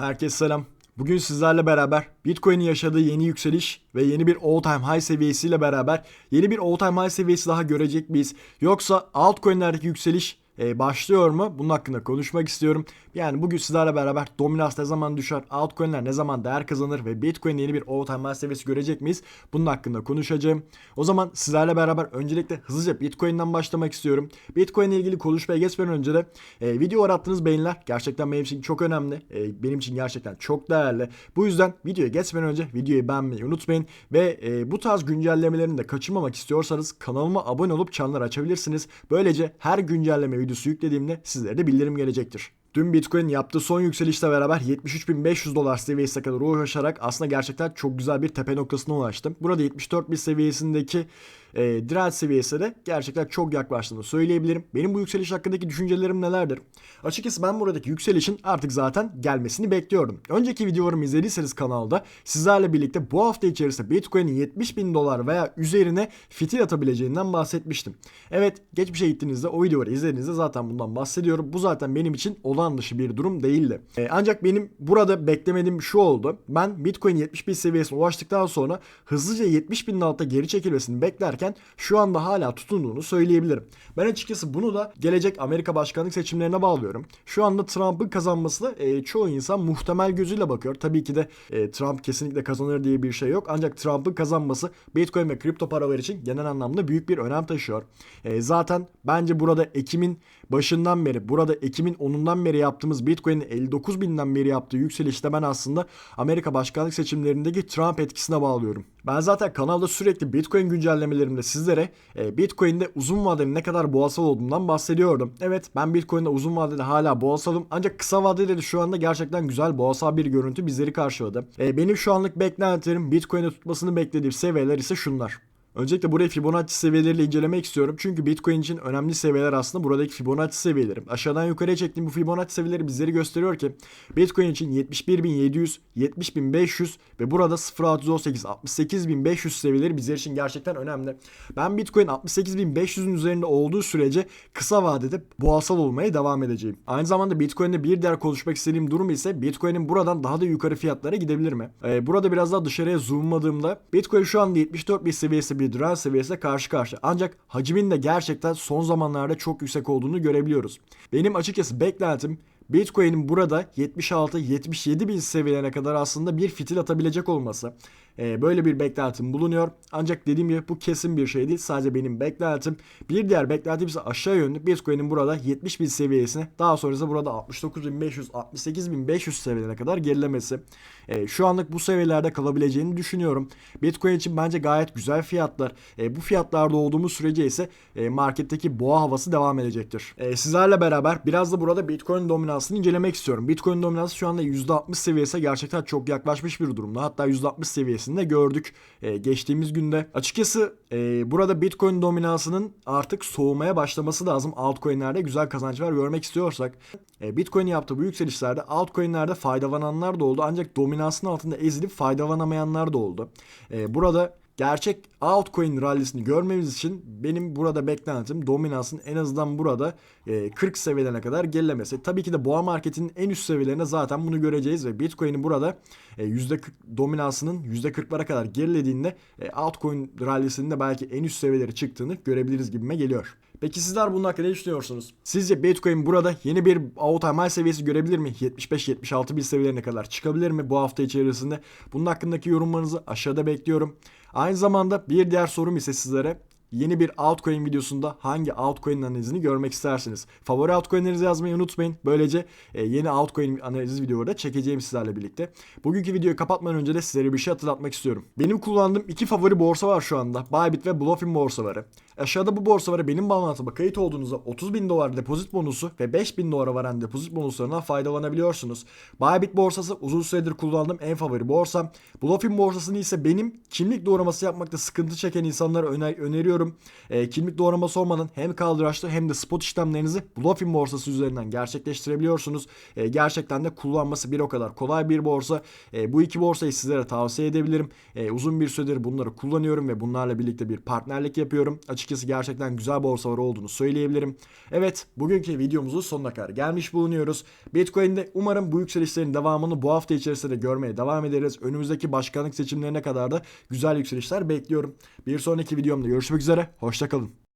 Herkese selam. Bugün sizlerle beraber Bitcoin'in yaşadığı yeni yükseliş ve yeni bir all time high seviyesiyle beraber yeni bir all time high seviyesi daha görecek miyiz? Yoksa altcoin'lerdeki yükseliş e, başlıyor mu? Bunun hakkında konuşmak istiyorum. Yani bugün sizlerle beraber dominans ne zaman düşer, altcoin'ler ne zaman değer kazanır ve Bitcoin yeni bir all time high seviyesi görecek miyiz? Bunun hakkında konuşacağım. O zaman sizlerle beraber öncelikle hızlıca Bitcoin'den başlamak istiyorum. Bitcoin ile ilgili konuşmaya geçmeden önce de e, video attığınız beğeniler gerçekten benim için çok önemli. E, benim için gerçekten çok değerli. Bu yüzden videoya geçmeden önce videoyu beğenmeyi unutmayın ve e, bu tarz güncellemelerini de kaçırmamak istiyorsanız kanalıma abone olup çanları açabilirsiniz. Böylece her güncelleme videosu yüklediğimde sizlere de bildirim gelecektir. Dün Bitcoin yaptığı son yükselişle beraber 73.500 dolar seviyesine kadar ulaşarak aslında gerçekten çok güzel bir tepe noktasına ulaştı. Burada 74.000 seviyesindeki e, direnç seviyesine de gerçekten çok yaklaştığını söyleyebilirim. Benim bu yükseliş hakkındaki düşüncelerim nelerdir? Açıkçası ben buradaki yükselişin artık zaten gelmesini bekliyordum. Önceki videolarımı izlediyseniz kanalda sizlerle birlikte bu hafta içerisinde Bitcoin'in 70 bin dolar veya üzerine fitil atabileceğinden bahsetmiştim. Evet geçmişe gittiğinizde o videoları izlediğinizde zaten bundan bahsediyorum. Bu zaten benim için olağan dışı bir durum değildi. E, ancak benim burada beklemediğim şu oldu. Ben Bitcoin 70 bin seviyesine ulaştıktan sonra hızlıca 70 binin altta geri çekilmesini beklerken şu anda hala tutunduğunu söyleyebilirim. Ben açıkçası bunu da gelecek Amerika başkanlık seçimlerine bağlıyorum. Şu anda Trump'ın kazanmasına e, çoğu insan muhtemel gözüyle bakıyor. Tabii ki de e, Trump kesinlikle kazanır diye bir şey yok. Ancak Trump'ın kazanması Bitcoin ve kripto paralar için genel anlamda büyük bir önem taşıyor. E, zaten bence burada Ekim'in başından beri, burada Ekim'in 10'undan beri yaptığımız Bitcoin'in 59 binden beri yaptığı yükselişte ben aslında Amerika başkanlık seçimlerindeki Trump etkisine bağlıyorum. Ben zaten kanalda sürekli Bitcoin güncellemelerimde sizlere e, Bitcoin'de uzun vadeli ne kadar boğasal olduğundan bahsediyordum. Evet ben Bitcoin'de uzun vadede hala boğasalım ancak kısa vadede de şu anda gerçekten güzel boğasal bir görüntü bizleri karşıladı. E, benim şu anlık beklentilerim Bitcoin'de tutmasını beklediğim seviyeler ise şunlar. Öncelikle burayı Fibonacci seviyeleriyle incelemek istiyorum. Çünkü Bitcoin için önemli seviyeler aslında buradaki Fibonacci seviyeleri. Aşağıdan yukarıya çektiğim bu Fibonacci seviyeleri bizleri gösteriyor ki Bitcoin için 71.700, 70.500 ve burada 0.618, 68.500 seviyeleri bizler için gerçekten önemli. Ben Bitcoin 68.500'ün üzerinde olduğu sürece kısa vadede boğasal olmaya devam edeceğim. Aynı zamanda Bitcoin'de bir diğer konuşmak istediğim durum ise Bitcoin'in buradan daha da yukarı fiyatlara gidebilir mi? Ee, burada biraz daha dışarıya zoomladığımda Bitcoin şu anda 74.000 seviyesi bir direnç seviyesiyle karşı karşıya. Ancak hacmin de gerçekten son zamanlarda çok yüksek olduğunu görebiliyoruz. Benim açıkçası beklentim Bitcoin'in burada 76-77 bin seviyelerine kadar aslında bir fitil atabilecek olması. Ee, böyle bir beklentim bulunuyor. Ancak dediğim gibi bu kesin bir şey değil. Sadece benim beklentim. Bir diğer beklentim ise aşağı yönlü. Bitcoin'in burada 70 bin seviyesine daha sonrasında burada 69.500 68.500 seviyelerine kadar gerilemesi. Ee, şu anlık bu seviyelerde kalabileceğini düşünüyorum. Bitcoin için bence gayet güzel fiyatlar. Ee, bu fiyatlarda olduğumuz sürece ise e, marketteki boğa havası devam edecektir. Ee, sizlerle beraber biraz da burada Bitcoin dominansını incelemek istiyorum. Bitcoin dominansı şu anda %60 seviyesine gerçekten çok yaklaşmış bir durumda. Hatta %60 seviyesinde gördük e, geçtiğimiz günde. Açıkçası e, burada Bitcoin dominansının artık soğumaya başlaması lazım. Altcoin'lerde güzel kazançlar görmek istiyorsak. E, Bitcoin yaptığı bu yükselişlerde altcoin'lerde faydalananlar da oldu. Ancak dominansın altında ezilip faydalanamayanlar da oldu. E, burada gerçek altcoin rallisini görmemiz için benim burada beklentim dominansın en azından burada e, 40 seviyelerine kadar gerilemesi. Tabii ki de boğa marketinin en üst seviyelerine zaten bunu göreceğiz ve Bitcoin'in burada e, %40 dominansının %40'lara kadar gerilediğinde e, altcoin rallisinin de belki en üst seviyeleri çıktığını görebiliriz gibime geliyor. Peki sizler bunun hakkında ne düşünüyorsunuz? Sizce Bitcoin burada yeni bir all time high seviyesi görebilir mi? 75-76 bin seviyelerine kadar çıkabilir mi bu hafta içerisinde? Bunun hakkındaki yorumlarınızı aşağıda bekliyorum. Aynı zamanda bir diğer sorum ise sizlere yeni bir altcoin videosunda hangi altcoin analizini görmek istersiniz? Favori altcoinlerinizi yazmayı unutmayın. Böylece e, yeni altcoin analiz videoları da çekeceğim sizlerle birlikte. Bugünkü videoyu kapatmadan önce de sizlere bir şey hatırlatmak istiyorum. Benim kullandığım iki favori borsa var şu anda. Bybit ve Bluefin borsaları. Aşağıda bu borsalara benim bağlantıma kayıt olduğunuzda 30 bin dolar depozit bonusu ve 5 bin dolara varan depozit bonuslarından faydalanabiliyorsunuz. Bybit borsası uzun süredir kullandığım en favori borsam. Bluefin borsasını ise benim kimlik doğraması yapmakta sıkıntı çeken insanlara öner öneriyorum. E, kimlik doğraması olmadan hem kaldıraçlı hem de spot işlemlerinizi Bluefin borsası üzerinden gerçekleştirebiliyorsunuz. E, gerçekten de kullanması bir o kadar kolay bir borsa. E, bu iki borsayı sizlere tavsiye edebilirim. E, uzun bir süredir bunları kullanıyorum ve bunlarla birlikte bir partnerlik yapıyorum. Açıkçası açıkçası gerçekten güzel borsalar olduğunu söyleyebilirim. Evet bugünkü videomuzun sonuna kadar gelmiş bulunuyoruz. Bitcoin'de umarım bu yükselişlerin devamını bu hafta içerisinde de görmeye devam ederiz. Önümüzdeki başkanlık seçimlerine kadar da güzel yükselişler bekliyorum. Bir sonraki videomda görüşmek üzere. Hoşçakalın.